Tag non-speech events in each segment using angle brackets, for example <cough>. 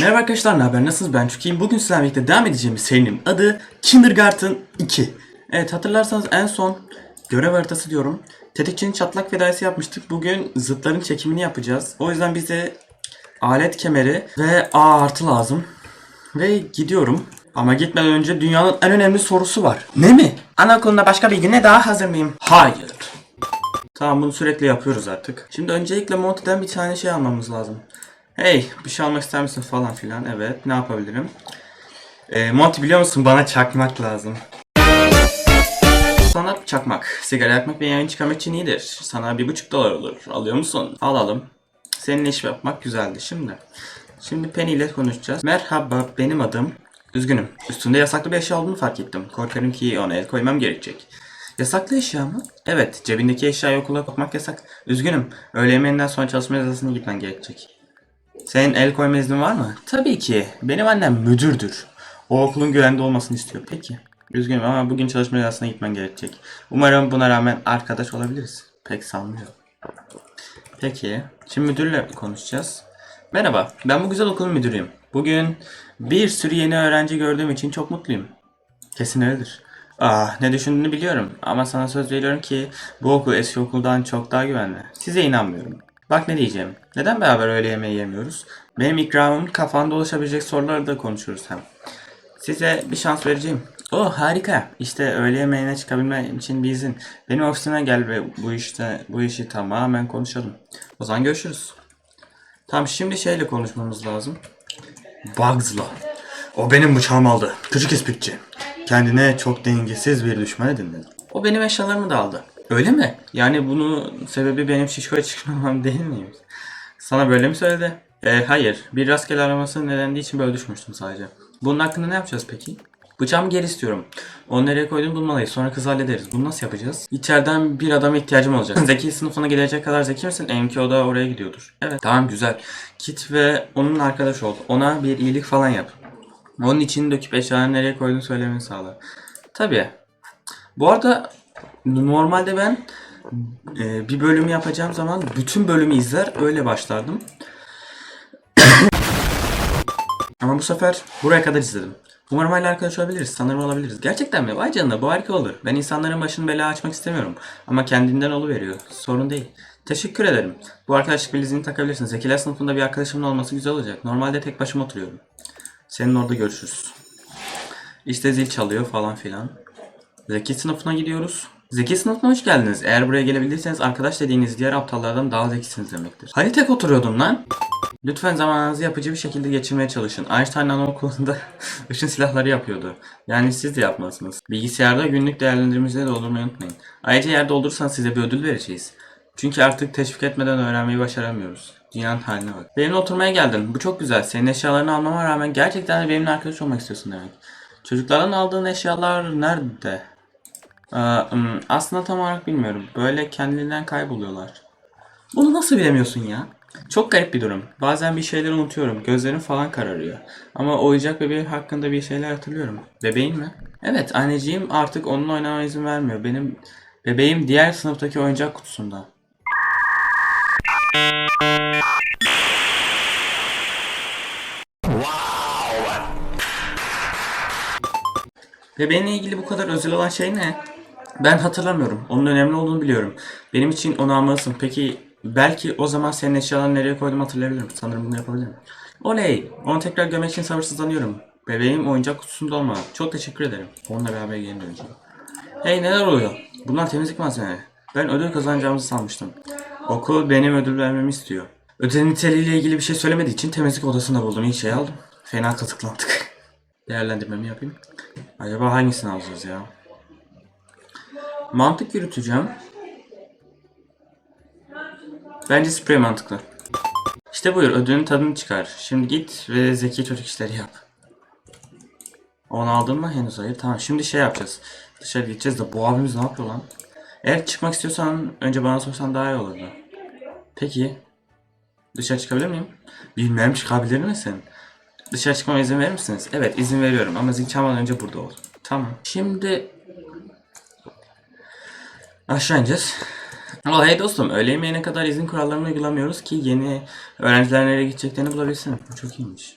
Merhaba arkadaşlar, ne haber? Nasılsınız? Ben çok iyiyim. Bugün sizlerle birlikte devam edeceğimiz serinin adı Kindergarten 2. Evet hatırlarsanız en son görev haritası diyorum. Tetikçinin çatlak fedayası yapmıştık. Bugün zıtların çekimini yapacağız. O yüzden bize alet kemeri ve A artı lazım. Ve gidiyorum. Ama gitmeden önce dünyanın en önemli sorusu var. Ne mi? Anaokulunda başka bir güne daha hazır mıyım? Hayır. Tamam bunu sürekli yapıyoruz artık. Şimdi öncelikle Monty'den bir tane şey almamız lazım. Hey bir şey almak ister misin falan filan. Evet ne yapabilirim? Ee, Monty biliyor musun bana çakmak lazım. Sana çakmak, sigara yakmak ve yayın çıkarmak için iyidir. Sana bir buçuk dolar olur. Alıyor musun? Alalım. Seninle iş yapmak güzeldi şimdi. Şimdi Penny ile konuşacağız. Merhaba benim adım. Üzgünüm. Üstünde yasaklı bir eşya olduğunu fark ettim. Korkarım ki ona el koymam gerekecek. Yasaklı eşya mı? Evet, cebindeki eşyayı okula kokmak yasak. Üzgünüm, öğle yemeğinden sonra çalışma yazısına gitmen gerekecek. Senin el koyma iznin var mı? Tabii ki. Benim annem müdürdür. O okulun güvende olmasını istiyor. Peki. Üzgünüm ama bugün çalışma yazısına gitmen gerekecek. Umarım buna rağmen arkadaş olabiliriz. Pek sanmıyorum. Peki. Şimdi müdürle konuşacağız. Merhaba, ben bu güzel okulun müdürüyüm. Bugün bir sürü yeni öğrenci gördüğüm için çok mutluyum. Kesin öyledir. Ah ne düşündüğünü biliyorum ama sana söz veriyorum ki bu okul eski okuldan çok daha güvenli. Size inanmıyorum. Bak ne diyeceğim. Neden beraber öğle yemeği yemiyoruz? Benim ikramım kafanda oluşabilecek soruları da konuşuruz hem. Size bir şans vereceğim. Oh harika. İşte öğle yemeğine çıkabilmen için bir izin. Benim ofisime gel ve bu işte bu işi tamamen konuşalım. O zaman görüşürüz. Tamam şimdi şeyle konuşmamız lazım. Bugs'la. O benim bıçağımı aldı. Küçük esprikçi. Kendine çok dengesiz bir düşman edindi. O benim eşyalarımı da aldı. Öyle mi? Yani bunun sebebi benim şişkoya çıkmamam <laughs> değil mi? Sana böyle mi söyledi? E, hayır. Bir rastgele araması nedendiği için böyle düşmüştüm sadece. Bunun hakkında ne yapacağız peki? Bıçağımı geri istiyorum. Onu nereye koyduğumu bulmalıyız. Sonra kız hallederiz. Bunu nasıl yapacağız? İçeriden bir adama ihtiyacım olacak. <laughs> Zeki sınıfına gelecek kadar zeki misin? Emki o da oraya gidiyordur. Evet. Tamam güzel. Git ve onun arkadaş ol. Ona bir iyilik falan yap. Onun için döküp eşyalarını nereye koyduğunu söylemeni sağla. Tabii. Bu arada normalde ben e, bir bölüm yapacağım zaman bütün bölümü izler öyle başlardım. <coughs> Ama bu sefer buraya kadar izledim. Umarım hala arkadaş olabiliriz. Sanırım olabiliriz. Gerçekten mi? Vay canına bu harika olur. Ben insanların başını belaya açmak istemiyorum. Ama kendinden oluveriyor. Sorun değil. Teşekkür ederim. Bu arkadaşlık bilizini takabilirsin. Zekiler sınıfında bir arkadaşımın olması güzel olacak. Normalde tek başıma oturuyorum. Senin orada görüşürüz. İşte zil çalıyor falan filan. Zeki sınıfına gidiyoruz. Zeki sınıfına hoş geldiniz. Eğer buraya gelebildiyseniz arkadaş dediğiniz diğer aptallardan daha zekisiniz demektir. Hani tek oturuyordum lan? Lütfen zamanınızı yapıcı bir şekilde geçirmeye çalışın. Einstein anaokulunda <laughs> ışın silahları yapıyordu. Yani siz de yapmalısınız. Bilgisayarda günlük değerlendirmenizi doldurmayı unutmayın. Ayrıca yer doldurursanız size bir ödül vereceğiz. Çünkü artık teşvik etmeden öğrenmeyi başaramıyoruz. Dünyanın haline bak. Benimle oturmaya geldin. Bu çok güzel. Senin eşyalarını almama rağmen gerçekten de benimle arkadaş olmak istiyorsun demek. Çocuklardan aldığın eşyalar nerede? Hmm, aslında tam olarak bilmiyorum. Böyle kendiliğinden kayboluyorlar. Bunu nasıl bilemiyorsun ya? Çok garip bir durum. Bazen bir şeyleri unutuyorum. Gözlerim falan kararıyor. Ama oyuncak bebeği hakkında bir şeyler hatırlıyorum. Bebeğin mi? Evet anneciğim artık onunla oynamama izin vermiyor. Benim bebeğim diğer sınıftaki oyuncak kutusunda. Bebeğinle ilgili bu kadar özel olan şey ne? Ben hatırlamıyorum. Onun önemli olduğunu biliyorum. Benim için onu almalısın. Peki belki o zaman senin eşyalarını nereye koyduğumu hatırlayabilirim. Sanırım bunu yapabilirim. Oley! Onu tekrar görmek için sabırsızlanıyorum. Bebeğim oyuncak kutusunda olmalı. Çok teşekkür ederim. Onunla beraber geri döneceğim. Hey neler oluyor? Bunlar temizlik malzemeleri. Ben ödül kazanacağımızı sanmıştım. Okul benim ödül vermemi istiyor. Ödül niteliğiyle ilgili bir şey söylemediği için temizlik odasında buldum. İyi şey aldım. Fena katıklandık. <laughs> Değerlendirmemi yapayım. Acaba hangisini alacağız ya? Mantık yürüteceğim. Bence sprey mantıklı. İşte buyur ödülün tadını çıkar. Şimdi git ve zeki çocuk işleri yap. Onu aldın mı? Henüz hayır. Tamam şimdi şey yapacağız. Dışarı gideceğiz de bu abimiz ne yapıyor lan? Eğer çıkmak istiyorsan önce bana sorsan daha iyi olurdu. Peki. Dışarı çıkabilir miyim? Bilmem çıkabilir misin? Dışarı çıkmama izin verir misiniz? Evet izin veriyorum ama zil çalmadan önce burada ol. Tamam. Şimdi aşağı ineceğiz. Oh hey dostum öğle yemeğine kadar izin kurallarını uygulamıyoruz ki yeni öğrenciler nereye gideceklerini bulabilsin. Bu çok iyiymiş.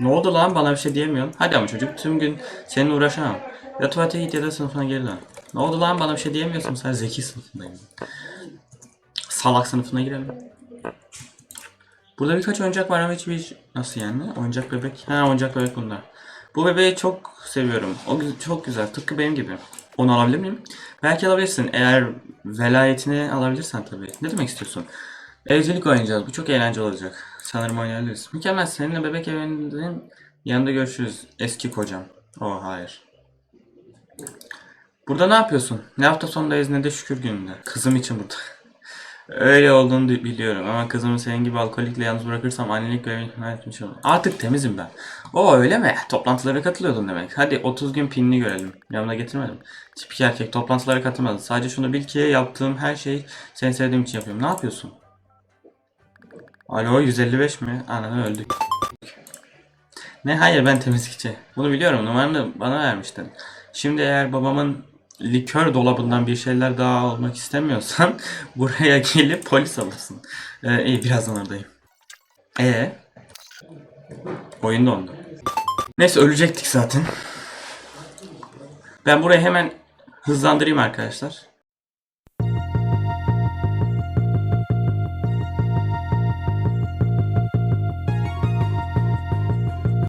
Ne oldu lan bana bir şey diyemiyorsun. Hadi ama çocuk tüm gün seninle uğraşamam. Ya tuvalete git ya da sınıfına geri dön. Ne oldu lan bana bir şey diyemiyorsun sen zeki sınıfındayım. Salak sınıfına girelim. Burada birkaç oyuncak var ama hiçbir... Nasıl yani? Oyuncak bebek. Ha oyuncak bebek bunlar. Bu bebeği çok seviyorum. O çok güzel. Tıpkı benim gibi. Onu alabilir miyim? Belki alabilirsin. Eğer velayetini alabilirsen tabii. Ne demek istiyorsun? Evcilik oynayacağız. Bu çok eğlenceli olacak. Sanırım oynayabiliriz. Mükemmel. Seninle bebek evinin yanında görüşürüz. Eski kocam. Oh hayır. Burada ne yapıyorsun? Ne hafta sonundayız ne de şükür gününde. Kızım için burada. Öyle olduğunu biliyorum ama kızımı senin gibi alkolikle yalnız bırakırsam annelik görevini ihmal etmiş olurum. Artık temizim ben. O öyle mi? Toplantılara katılıyordun demek. Hadi 30 gün pinini görelim. Yanımda getirmedim. Tipik erkek toplantılara katılmadı. Sadece şunu bil ki yaptığım her şeyi seni sevdiğim için yapıyorum. Ne yapıyorsun? Alo 155 mi? Ananı öldük. Ne hayır ben temizlikçi. Bunu biliyorum numaranı bana vermiştin. Şimdi eğer babamın likör dolabından bir şeyler daha almak istemiyorsan <laughs> buraya gelip polis alırsın. Ee, iyi birazdan oradayım. Ee? Oyun dondu. Neyse ölecektik zaten. Ben burayı hemen hızlandırayım arkadaşlar.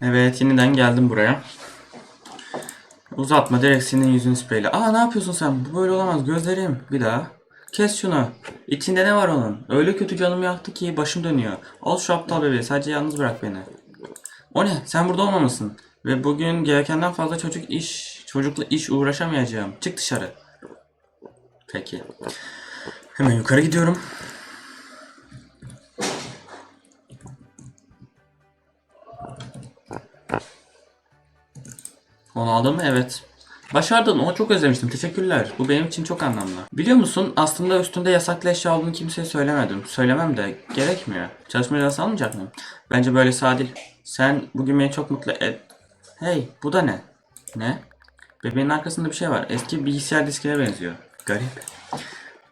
Evet yeniden geldim buraya. Uzatma direkt senin yüzünü spreyle. Aa ne yapıyorsun sen? Bu böyle olamaz. Gözlerim. Bir daha. Kes şunu. İçinde ne var onun? Öyle kötü canım yaktı ki başım dönüyor. Al şu aptal bebeği. Sadece yalnız bırak beni. O ne? Sen burada olmamasın. Ve bugün gerekenden fazla çocuk iş, çocukla iş uğraşamayacağım. Çık dışarı. Peki. Hemen yukarı gidiyorum. Onu aldın mı? Evet. Başardın. Onu çok özlemiştim. Teşekkürler. Bu benim için çok anlamlı. Biliyor musun? Aslında üstünde yasaklı eşya olduğunu kimseye söylemedim. Söylemem de gerekmiyor. Çalışma cezası almayacak mıyım? Bence böylesi adil. Sen bugün beni çok mutlu et. Hey, bu da ne? Ne? Bebeğin arkasında bir şey var. Eski bilgisayar diskine benziyor. Garip.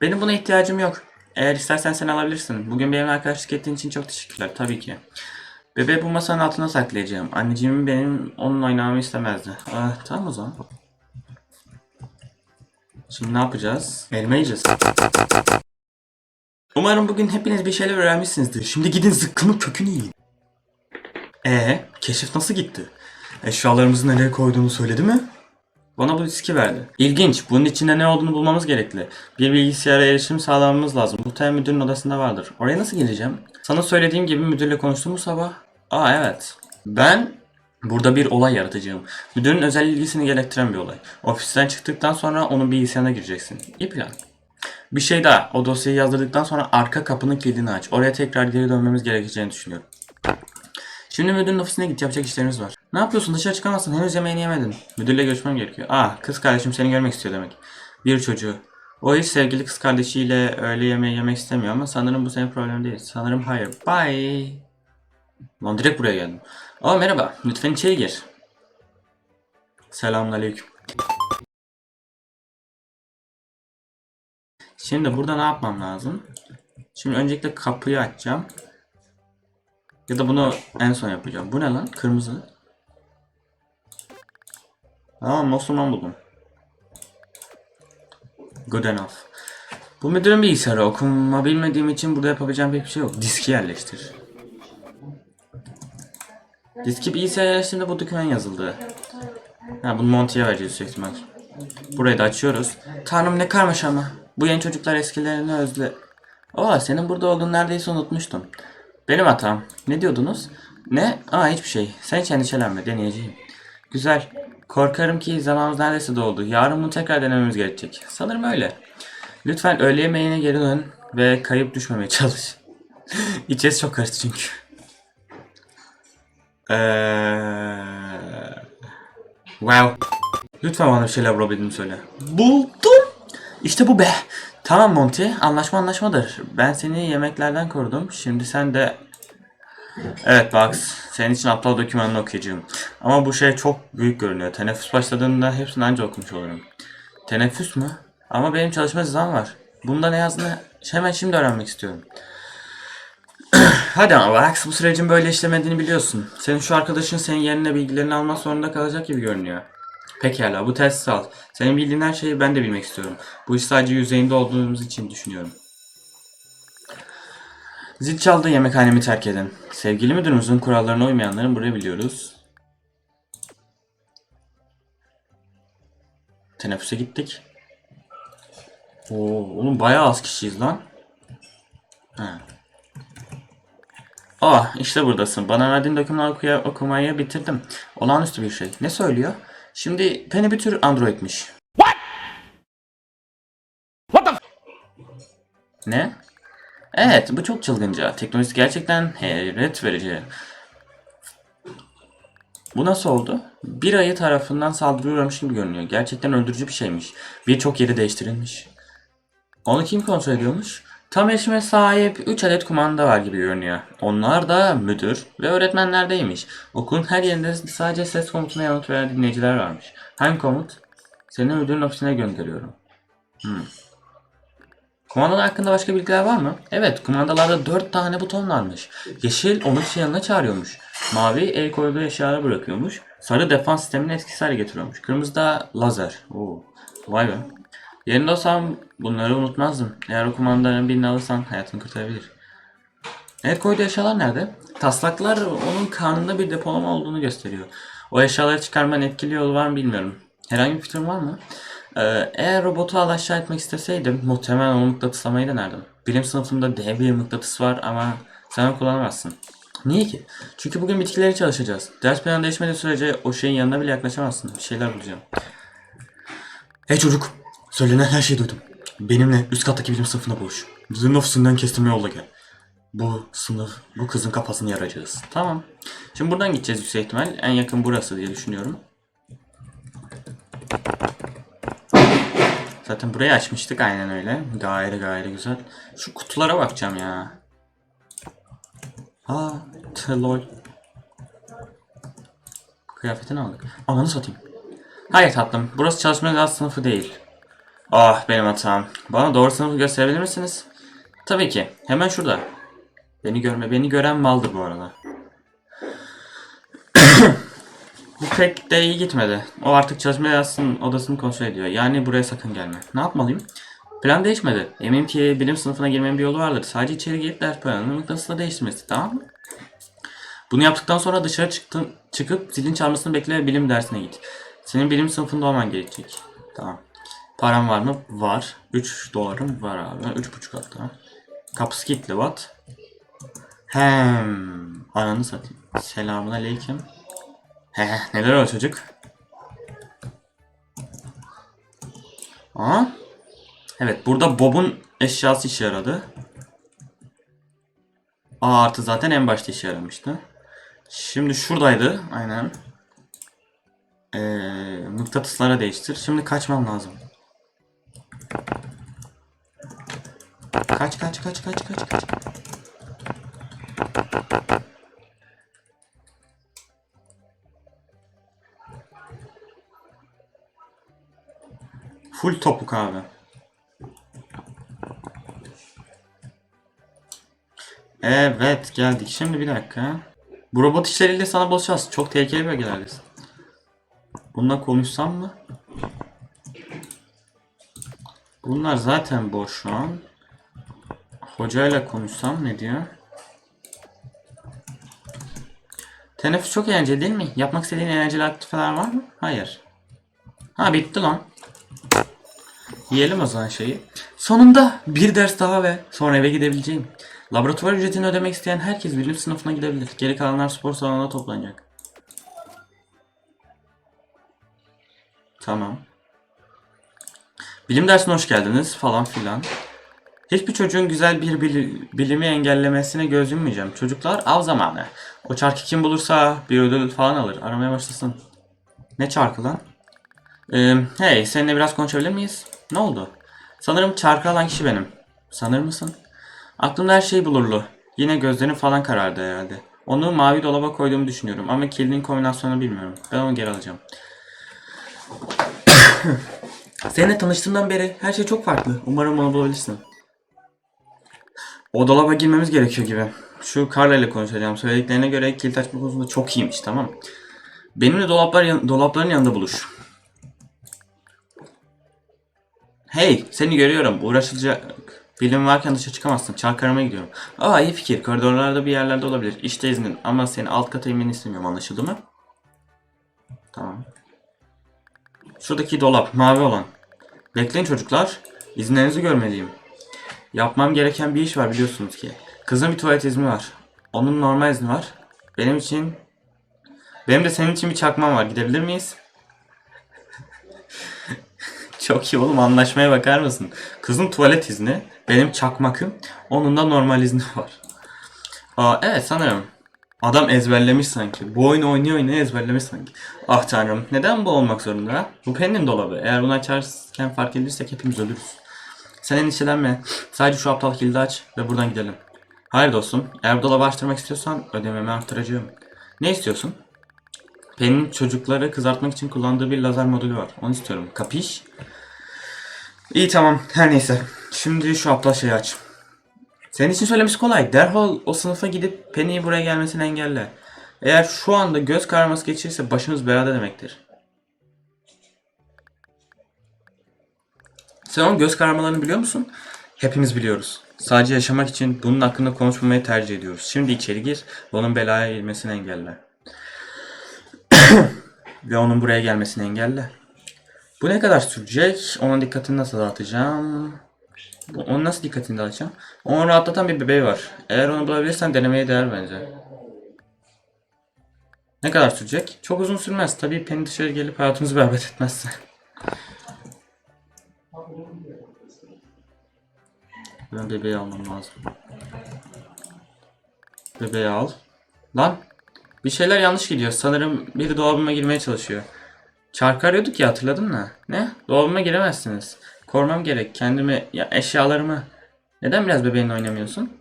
Benim buna ihtiyacım yok. Eğer istersen sen alabilirsin. Bugün benimle arkadaşlık ettiğin için çok teşekkürler. Tabii ki. Bebeği bu masanın altına saklayacağım. Anneciğim benim onunla oynamamı istemezdi. Ah, tamam o zaman. Şimdi ne yapacağız? Elma yiyeceğiz. Umarım bugün hepiniz bir şeyler öğrenmişsinizdir. Şimdi gidin zıkkımın kökünü yiyin. Ee, keşif nasıl gitti? Eşyalarımızı nereye koyduğunu söyledi mi? Bana bu diski verdi. İlginç. Bunun içinde ne olduğunu bulmamız gerekli. Bir bilgisayara erişim sağlamamız lazım. Muhtemelen müdürün odasında vardır. Oraya nasıl geleceğim? Sana söylediğim gibi müdürle konuştum mu sabah? Aa evet. Ben burada bir olay yaratacağım. Müdürün özel ilgisini gerektiren bir olay. Ofisten çıktıktan sonra onun bilgisayarına gireceksin. İyi plan. Bir şey daha. O dosyayı yazdırdıktan sonra arka kapının kilidini aç. Oraya tekrar geri dönmemiz gerekeceğini düşünüyorum. Şimdi müdürün ofisine git yapacak işlerimiz var. Ne yapıyorsun dışarı çıkamazsın henüz yemeğini yemedin. Müdürle görüşmem gerekiyor. Ah kız kardeşim seni görmek istiyor demek. Bir çocuğu. O hiç sevgili kız kardeşiyle öğle yemeği yemek istemiyor ama sanırım bu senin problem değil. Sanırım hayır. Bye. Lan direkt buraya geldim. Aa merhaba. Lütfen içeri gir. Selamünaleyküm. Şimdi burada ne yapmam lazım? Şimdi öncelikle kapıyı açacağım. Ya da bunu en son yapacağım. Bu ne lan? Kırmızı. Tamam Mosulman buldum. Good enough. Bu müdürün bilgisayarı okuma bilmediğim için burada yapabileceğim pek bir şey yok. Diski yerleştir. Diski bilgisayara yerleştirdiğinde bu doküman yazıldı. Ha bunu Monty'ye vereceğiz yüksek. Burayı da açıyoruz. Tanrım ne karmaşa ama. Bu yeni çocuklar eskilerini özle... Aa senin burada olduğunu neredeyse unutmuştum. Benim hatam. Ne diyordunuz? Ne? Aa hiçbir şey. Sen hiç endişelenme. Deneyeceğim. Güzel. Korkarım ki zamanımız neredeyse doldu. Yarın bunu tekrar denememiz gerekecek. Sanırım öyle. Lütfen öğle yemeğine geri dön ve kayıp düşmemeye çalış. <laughs> İçerisi çok karıştı çünkü. Eee... Wow. Lütfen bana bir şeyler bulabildiğini söyle. Buldum. İşte bu be. Tamam Monty. Anlaşma anlaşmadır. Ben seni yemeklerden korudum. Şimdi sen de... Evet Bugs. Senin için aptal dokümanını okuyacağım. Ama bu şey çok büyük görünüyor. Teneffüs başladığında hepsini anca okumuş olurum. Teneffüs mü? Ama benim çalışma cezam var. Bunda ne yazdığını hemen şimdi öğrenmek istiyorum. <clears throat> Hadi ama Vax bu sürecin böyle işlemediğini biliyorsun. Senin şu arkadaşın senin yerine bilgilerini almak zorunda kalacak gibi görünüyor. Pekala bu test al. Senin bildiğin her şeyi ben de bilmek istiyorum. Bu iş sadece yüzeyinde olduğumuz için düşünüyorum. Zil çaldı yemekhanemi terk edin. Sevgili müdürümüzün kurallarına uymayanların burayı biliyoruz. Teneffüse gittik. Oo, oğlum bayağı az kişiyiz lan. Ha. Ah işte buradasın. Bana verdiğin dokümanı okuya, okumayı bitirdim. Olağanüstü bir şey. Ne söylüyor? Şimdi Penny bir tür androidmiş. Ne? Evet bu çok çılgınca. Teknolojisi gerçekten hayret verici. Bu nasıl oldu? Bir ayı tarafından saldırıya uğramış gibi görünüyor. Gerçekten öldürücü bir şeymiş. Birçok yeri değiştirilmiş. Onu kim kontrol ediyormuş? Tam erişime sahip 3 adet kumanda var gibi görünüyor. Onlar da müdür ve öğretmenlerdeymiş. Okulun her yerinde sadece ses komutuna yanıt veren dinleyiciler varmış. Hangi komut? Seni müdürün ofisine gönderiyorum. Hmm. Kumandalar hakkında başka bilgiler var mı? Evet, kumandalarda 4 tane buton varmış. Yeşil onu kişi yanına çağırıyormuş. Mavi el koyduğu eşyaları bırakıyormuş. Sarı defans sistemini etkisiz hale getiriyormuş. Kırmızı da lazer. Oo. Vay be. Yerinde olsam bunları unutmazdım. Eğer o kumandaların birini alırsan hayatını kurtarabilir. El koyduğu eşyalar nerede? Taslaklar onun karnında bir depolama olduğunu gösteriyor. O eşyaları çıkarmanın etkili yolu var mı bilmiyorum. Herhangi bir fikrin var mı? Ee, eğer robotu al aşağı etmek isteseydim muhtemelen onu mıknatıslamayı denerdim. Bilim sınıfında dev bir mıknatıs var ama sen kullanamazsın. Niye ki? Çünkü bugün bitkileri çalışacağız. Ders planı değişmediği sürece o şeyin yanına bile yaklaşamazsın. Bir şeyler bulacağım. Hey çocuk! Söylenen her şeyi duydum. Benimle üst kattaki bilim sınıfına buluş. Bizim ofisinden kestirme yolla gel. Bu sınıf, bu kızın kafasını yaracağız. Tamam. Şimdi buradan gideceğiz yüksek ihtimal. En yakın burası diye düşünüyorum. Zaten burayı açmıştık aynen öyle. Gayri gayri güzel. Şu kutulara bakacağım ya. Ha, lol. Kıyafetini aldık. Ananı satayım. Hayır tatlım. Burası çalışma alt sınıfı değil. Ah benim hatam. Bana doğru sınıfı gösterebilir misiniz? Tabii ki. Hemen şurada. Beni görme. Beni gören maldır bu arada. <coughs> bu pek de iyi gitmedi. O artık çalışma odasının, odasını kontrol ediyor. Yani buraya sakın gelme. Ne yapmalıyım? Plan değişmedi. Eminim ki bilim sınıfına girmenin bir yolu vardır. Sadece içeri girip ders planını mıknatısla değiştirmesi. Tamam mı? Bunu yaptıktan sonra dışarı çıktın, çıkıp zilin çalmasını bekle ve bilim dersine git. Senin bilim sınıfında olman gerekecek. Tamam. Param var mı? Var. 3 dolarım var abi. 3,5 hatta. Kapısı kilitli what? Hem. Ananı satayım. Selamun aleyküm. He, neler o çocuk? Aa. Evet burada Bob'un eşyası işe yaradı. A artı zaten en başta işe yaramıştı. Şimdi şuradaydı. Aynen. Ee, mıknatıslara değiştir. Şimdi kaçmam lazım. Kaç kaç kaç kaç kaç kaç. Full topuk abi. Evet geldik. Şimdi bir dakika. Bu robot işleriyle sana şans. Çok tehlikeli bölgelerdesin. Bununla konuşsam mı? Bunlar zaten boş şu an. Hocayla konuşsam ne diyor? Teneffüs çok eğlenceli değil mi? Yapmak istediğin eğlenceli aktiviteler var mı? Hayır. Ha bitti lan. Yiyelim o zaman şeyi. Sonunda bir ders daha ve sonra eve gidebileceğim. Laboratuvar ücretini ödemek isteyen herkes bilim sınıfına gidebilir. Geri kalanlar spor salonuna toplanacak. Tamam. Bilim dersine hoş geldiniz falan filan. Hiçbir çocuğun güzel bir bili- bilimi engellemesine göz yummayacağım. Çocuklar av zamanı. O çarkı kim bulursa bir ödül falan alır. Aramaya başlasın. Ne çarkı lan? Ee, hey seninle biraz konuşabilir miyiz? Ne oldu? Sanırım çarkı alan kişi benim. Sanır mısın? Aklımda her şey bulurlu. Yine gözlerim falan karardı herhalde. Onu mavi dolaba koyduğumu düşünüyorum ama kilidin kombinasyonunu bilmiyorum. Ben onu geri alacağım. Seninle tanıştığımdan beri her şey çok farklı. Umarım onu bulabilirsin. O girmemiz gerekiyor gibi. Şu Carla ile konuşacağım. Söylediklerine göre kilit açma konusunda çok iyiymiş tamam? Benimle dolaplar dolapların yanında buluş. Hey seni görüyorum. Uğraşılacak bilim varken dışarı çıkamazsın. Çark aramaya gidiyorum. Aa iyi fikir. Koridorlarda bir yerlerde olabilir. İşte iznin ama seni alt kata inmeni istemiyorum. Anlaşıldı mı? Tamam. Şuradaki dolap mavi olan. Bekleyin çocuklar. İzinlerinizi görmeliyim. Yapmam gereken bir iş var biliyorsunuz ki. Kızın bir tuvalet izni var. Onun normal izni var. Benim için... Benim de senin için bir çakmam var. Gidebilir miyiz? <laughs> Çok iyi oğlum anlaşmaya bakar mısın? Kızın tuvalet izni, benim çakmakım, onun da normal izni var. Aa, evet sanırım. Adam ezberlemiş sanki. Bu oyunu oynuyor oynuyor ezberlemiş sanki. Ah tanrım neden bu olmak zorunda? Bu Penny'nin dolabı. Eğer bunu açarken fark edilirsek hepimiz ölürüz. Sen endişelenme. Sadece şu aptal kilidi aç ve buradan gidelim. Hayır dostum. Eğer bu dolabı açtırmak istiyorsan ödememi arttıracağım. Ne istiyorsun? Penny'nin çocukları kızartmak için kullandığı bir lazer modülü var. Onu istiyorum. Kapiş? İyi tamam. Her neyse. Şimdi şu aptal şeyi aç. Senin için söylemesi kolay. Derhal o sınıfa gidip Penny'yi buraya gelmesini engelle. Eğer şu anda göz kararması geçirirse başımız belada demektir. Sen onun göz kararmalarını biliyor musun? Hepimiz biliyoruz. Sadece yaşamak için bunun hakkında konuşmamayı tercih ediyoruz. Şimdi içeri gir ve onun belaya girmesini engelle. <coughs> ve onun buraya gelmesini engelle. Bu ne kadar sürecek? Onun dikkatini nasıl dağıtacağım? Onun nasıl dikkatini dağıtacağım? Onu rahatlatan bir bebeği var. Eğer onu bulabilirsen denemeye değer bence. Ne kadar sürecek? Çok uzun sürmez. Tabii Penny dışarı gelip hayatımızı berbat etmezse. <laughs> Ben bebeği almam lazım. Bebeği al. Lan! Bir şeyler yanlış gidiyor. Sanırım biri dolabıma girmeye çalışıyor. Çarkı arıyorduk ya hatırladın mı? Ne? Dolabıma giremezsiniz. Korumam gerek. Kendimi, ya eşyalarımı. Neden biraz bebeğinle oynamıyorsun?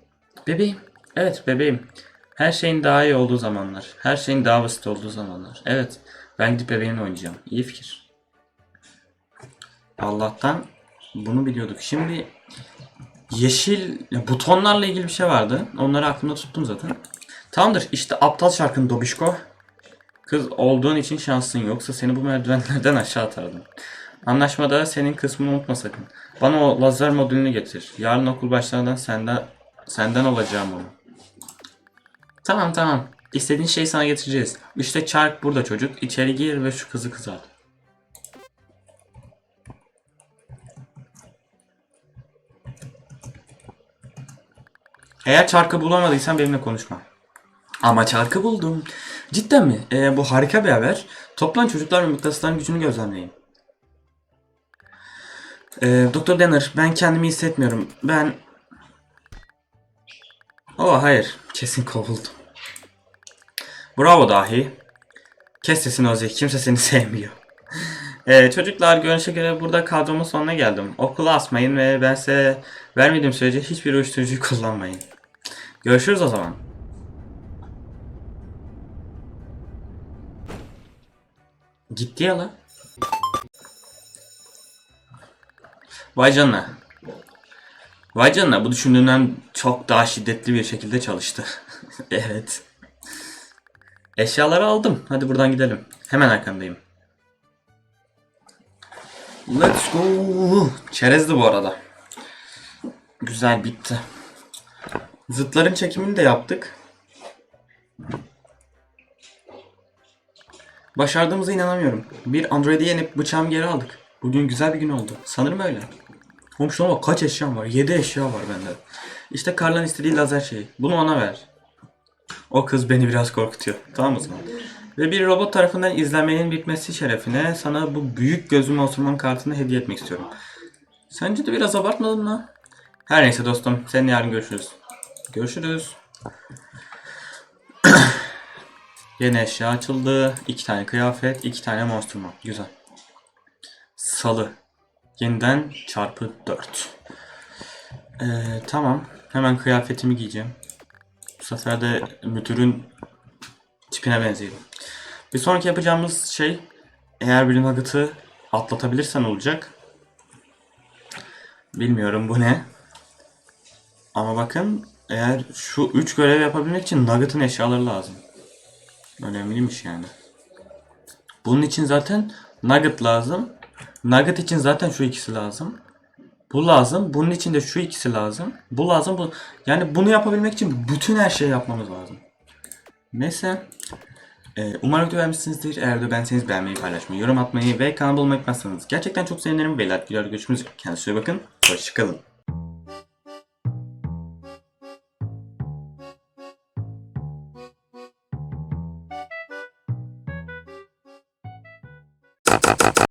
Bebeğim. Evet bebeğim. Her şeyin daha iyi olduğu zamanlar. Her şeyin daha basit olduğu zamanlar. Evet. Ben gidip bebeğimle oynayacağım. İyi fikir. Allah'tan bunu biliyorduk. Şimdi yeşil butonlarla ilgili bir şey vardı. Onları aklımda tuttum zaten. Tamamdır. İşte aptal şarkın Dobişko. Kız olduğun için şansın yoksa seni bu merdivenlerden <laughs> aşağı atardım. Anlaşmada senin kısmını unutma sakın. Bana o lazer modülünü getir. Yarın okul başlarından senden senden olacağım onu. Tamam tamam. İstediğin şeyi sana getireceğiz. İşte çark burada çocuk. İçeri gir ve şu kızı kızart. Eğer çarkı bulamadıysan benimle konuşma. Ama çarkı buldum. Cidden mi? Ee, bu harika bir haber. Toplan çocuklar ve mıknatısların gücünü gözlemleyin. Ee, Doktor Denner, ben kendimi hissetmiyorum. Ben... Oh hayır, kesin kovuldum. Bravo dahi. Kes sesini Ozi, kimse seni <laughs> sevmiyor. Ee, çocuklar görünüşe göre burada kadromun sonuna geldim. Okulu asmayın ve ben size vermediğim sürece hiçbir uyuşturucuyu <laughs> kullanmayın. Görüşürüz o zaman. Gitti ya lan. Vay canına. Vay canına bu düşündüğümden çok daha şiddetli bir şekilde çalıştı. <laughs> evet. Eşyaları aldım. Hadi buradan gidelim. Hemen arkandayım. Let's go. Çerezdi bu arada. Güzel bitti. Zıtların çekimini de yaptık. Başardığımıza inanamıyorum. Bir Android'i yenip bıçağımı geri aldık. Bugün güzel bir gün oldu. Sanırım öyle. Şuna bak kaç eşyam var? 7 eşya var bende. İşte Karlan istediği lazer şeyi. Bunu ona ver. O kız beni biraz korkutuyor. Tamam mı sana? Ve bir robot tarafından izlenmenin bitmesi şerefine sana bu büyük gözüme oturman kartını hediye etmek istiyorum. Sence de biraz abartmadın mı? Her neyse dostum. Seninle yarın görüşürüz. Görüşürüz. <clears throat> Yeni eşya açıldı. İki tane kıyafet, iki tane monstruma. Güzel. Salı. Yeniden çarpı 4. Ee, tamam. Hemen kıyafetimi giyeceğim. Bu sefer de müdürün tipine benzeyelim. Bir sonraki yapacağımız şey eğer bir nugget'ı atlatabilirsen olacak. Bilmiyorum bu ne. Ama bakın eğer şu 3 görev yapabilmek için Nugget'ın eşyaları lazım. Önemliymiş yani. Bunun için zaten Nugget lazım. Nugget için zaten şu ikisi lazım. Bu lazım. Bunun için de şu ikisi lazım. Bu lazım. Bu... Yani bunu yapabilmek için bütün her şeyi yapmamız lazım. Neyse. Ee, umarım video beğenmişsinizdir. Eğer de beğenseniz beğenmeyi, paylaşmayı, yorum atmayı ve kanalıma olmayı unutmazsanız gerçekten çok sevinirim. Beyler, bir görüşürüz. Kendinize iyi bakın. Hoşçakalın.